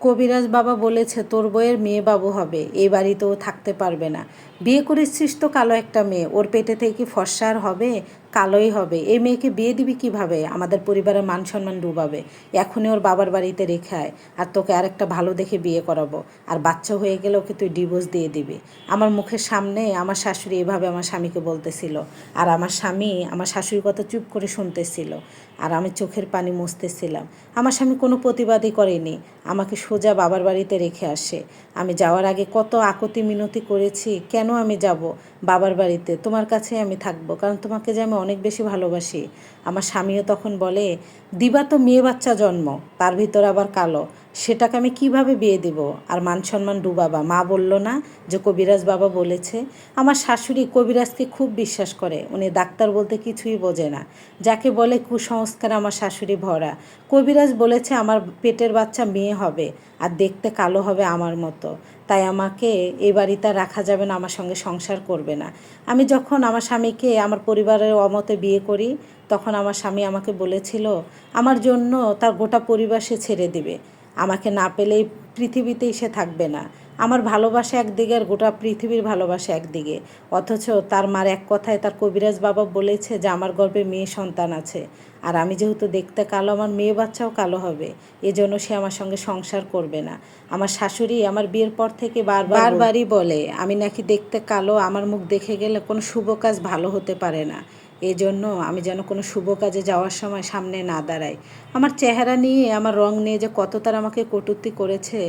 কবিরাজ বাবা বলেছে তোর বইয়ের মেয়ে বাবু হবে এ বাড়িতেও থাকতে পারবে না। বিয়ে করেছিস তো কালো একটা মেয়ে। ওর পেটে থেকে কি ফর্সা আর হবে, কালোই হবে। এই মেয়েকে বিয়ে দিবি কীভাবে? আমাদের পরিবারের মান সম্মান ডুবাবে। এখনই ওর বাবার বাড়িতে রেখে আয়। আর তোকে আরেকটা ভালো দেখে বিয়ে করাবো। আর বাচ্চা হয়ে গেলে ওকে তুই ডিভোর্স দিয়ে দিবি। আমার মুখের সামনে আমার শাশুড়ি এভাবে আমার স্বামীকে বলতেছিল। আর আমার স্বামী আমার শাশুড়ির কথা চুপ করে শুনতেছিল। আর আমি চোখের পানি মুছতেছিলাম। আমার স্বামী কোনো প্রতিবাদই করেনি। আমাকে সোজা বাবার বাড়িতে রেখে আসে। আমি যাওয়ার আগে কত আকতি মিনতি করেছি। কেন আমি যাব বাবার বাড়িতে, তোমার কাছে আমি থাকব। কারণ তোমাকে যে আমি অনেক বেশি ভালোবাসি। আমার স্বামীও তখন বলে, দিবা তো মেয়ে বাচ্চা জন্ম, তার ভিতর আবার কালো। সেটাকে আমি কীভাবে বিয়ে দিব? আর মান সম্মান ডুবাবা মা বলল না যে কবিরাজ বাবা বলেছে। আমার শাশুড়ি কবিরাজকে খুব বিশ্বাস করে। উনি ডাক্তার বলতে কিছুই বোঝে না। যাকে বলে কুসংস্কার আমার শাশুড়ি ভরা। কবিরাজ বলেছে আমার পেটের বাচ্চা মেয়ে হবে আর দেখতে কালো হবে আমার মতো। তাই আমাকে এই বাড়িতে রাখা যাবে না, আমার সঙ্গে সংসার করবে না। আমি যখন আমার স্বামীকে, আমার পরিবারের অমতে বিয়ে করি, তখন আমার স্বামী আমাকে বলেছিল, আমার জন্য তার গোটা পরিবার সে ছেড়ে দিবে। আমাকে না পেলেই পৃথিবীতেই সে থাকবে না। আমার ভালোবাসা একদিকে আর গোটা পৃথিবীর ভালোবাসা একদিকে। অথচ তার মার এক কথায় তার কবিরাজ বাবা বলেছে যে, আমার গর্ভে মেয়ে সন্তান আছে। আর আমি যেহেতু দেখতে কালো, আমার মেয়ে বাচ্চাও কালো হবে। এজন্য সে আমার সঙ্গে সংসার করবে না। আমার শাশুড়ি আমার বিয়ের পর থেকে বারবার বারবারই বলে, আমি নাকি দেখতে কালো, আমার মুখ দেখে গেলে কোনো শুভ কাজ ভালো হতে পারে না। এই জন্য আমি যেন কোনো শুভ কাজে যাওয়ার সময় সামনে না দাঁড়াই। আমার চেহারা নিয়ে, আমার রং নিয়ে যে কত তার আমাকে কটূক্তি করেছে,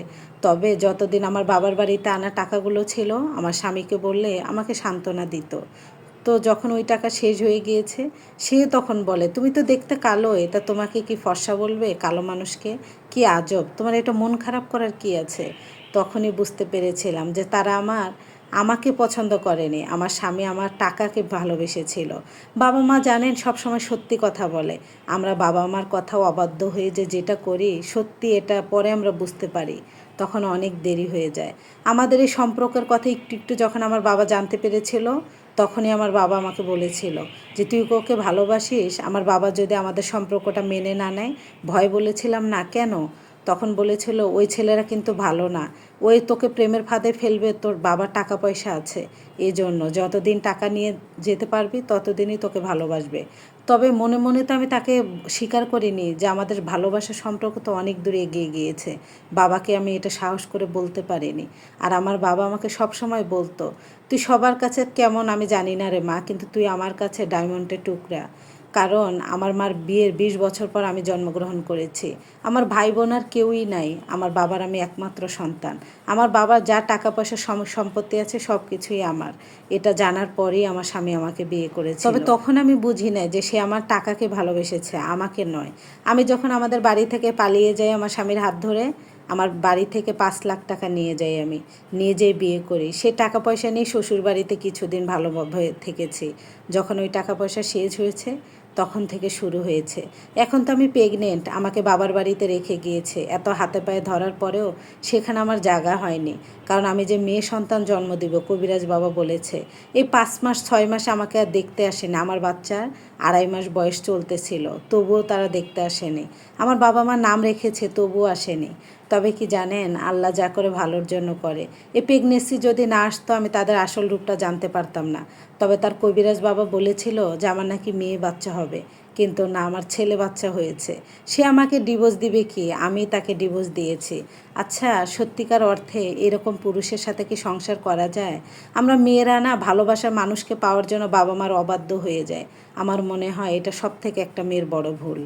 তবে যতদিন আমার বাবার বাড়িতে আনা টাকাগুলো ছিল, আমার স্বামীকে বললে আমাকে সান্ত্বনা দিত। তো যখন ওই টাকা শেষ হয়ে গিয়েছে, সে তখন বলে, তুমি তো দেখতে কালো, এটা তোমাকে কি ফর্সা বলবে, কালো মানুষকে? কি আজব, তোমার এটা মন খারাপ করার কি আছে? তখনই বুঝতে পেরেছিলাম যে তারা আমার আমাকে পছন্দ করেনি। আমার স্বামী আমার টাকাকে ভালোবেসেছিল। বাবা মা জানেন সব সময় সত্যি কথা বলে। আমরা বাবা মার কথাও অবাধ্য হয়ে যে যেটা করি, সত্যি এটা পরে আমরা বুঝতে পারি। তখন অনেক দেরি হয়ে যায়। আমাদের এই সম্পর্কের কথা একটু একটু যখন আমার বাবা জানতে পেরেছিল, তখনই আমার বাবা আমাকে বলেছিল যে, তুই ওকে ভালোবাসিস? আমার বাবা যদি আমাদের সম্পর্কটা মেনে না নেয়, ভয় বলেছিলাম না কেন? তখন বলেছিল, ওই ছেলেরা কিন্তু ভালো না। ওই তোকে প্রেমের ফাঁদে ফেলবে, তোর বাবার টাকা পয়সা আছে। এই জন্য যতদিন টাকা নিয়ে যেতে পারবি, ততদিনই তোকে ভালোবাসবে। তবে মনে মনে তো আমি তাকে স্বীকার করিনি যে আমাদের ভালোবাসার সম্পর্ক তো অনেক দূরে এগিয়ে গিয়েছে। বাবাকে আমি এটা সাহস করে বলতে পারিনি। আর আমার বাবা আমাকে সব সময় বলতো, তুই সবার কাছে কেমন আমি জানি না রে মা, কিন্তু তুই আমার কাছে ডায়মন্ডের টুকরা। কারণ আমার মার বিয়ের বিশ বছর পর আমি জন্মগ্রহণ করেছি। আমার ভাই বোন আর কেউই নাই, আমার বাবার আমি একমাত্র সন্তান। আমার বাবার যা টাকা পয়সা সম্পত্তি আছে সব কিছুই আমার। এটা জানার পরেই আমার স্বামী আমাকে বিয়ে করেছে তবে তখন আমি বুঝি না যে সে আমার টাকাকে ভালোবেসেছে, আমাকে নয়। আমি যখন আমাদের বাড়ি থেকে পালিয়ে যাই আমার স্বামীর হাত ধরে, আমার বাড়ি থেকে পাঁচ লাখ টাকা নিয়ে যাই আমি, নিয়ে যেয়ে বিয়ে করি। সে টাকা পয়সা নিয়ে শ্বশুর বাড়িতে কিছুদিন ভালোভাবে থেকেছি। যখন ওই টাকা পয়সা শেষ হয়েছে তখন থেকে শুরু হয়েছে। এখন তো আমি প্রেগনেন্ট আমাকে বাবার বাড়িতে রেখে গিয়েছে। এত হাতে পায়ে ধরার পরেও সেখানে আমার জায়গা হয়নি। কারণ আমি যে মেয়ে সন্তান জন্ম দিব, কবিরাজ বাবা বলেছে, এই পাঁচ মাস, ছয় মাস আমাকে আর দেখতে আসেনি। আমার বাচ্চার আড়াই মাস বয়স চলতেছিল, তবুও তারা দেখতে আসেনি। আমার বাবা মা নাম রেখেছে, তবুও আসেনি। তবে কি জানেন, আল্লাহ যা করে ভালোর জন্য করে। এই প্রেগনেন্সি যদি না আসতো, আমি তাদের আসল রূপটা জানতে পারতাম না। তবে তার কবিরাজ বাবা বলেছিল যে, আমার নাকি মেয়ে বাচ্চা হবে। কিন্তু না, আমার ছেলে বাচ্চা হয়েছে। সে আমাকে ডিভোর্স দিবে কি? আমি তাকে ডিভোর্স দিয়েছি। আচ্ছা সত্যিকার অর্থে এরকম পুরুষের সাথে কি সংসার করা যায়? আমরা মেয়েরা না, ভালোবাসার মানুষকে পাওয়ার জন্য বাবা মার অবাধ্য হয়ে যায় আমার মনে হয় এটা সব থেকে একটা মেয়ের বড় ভুল।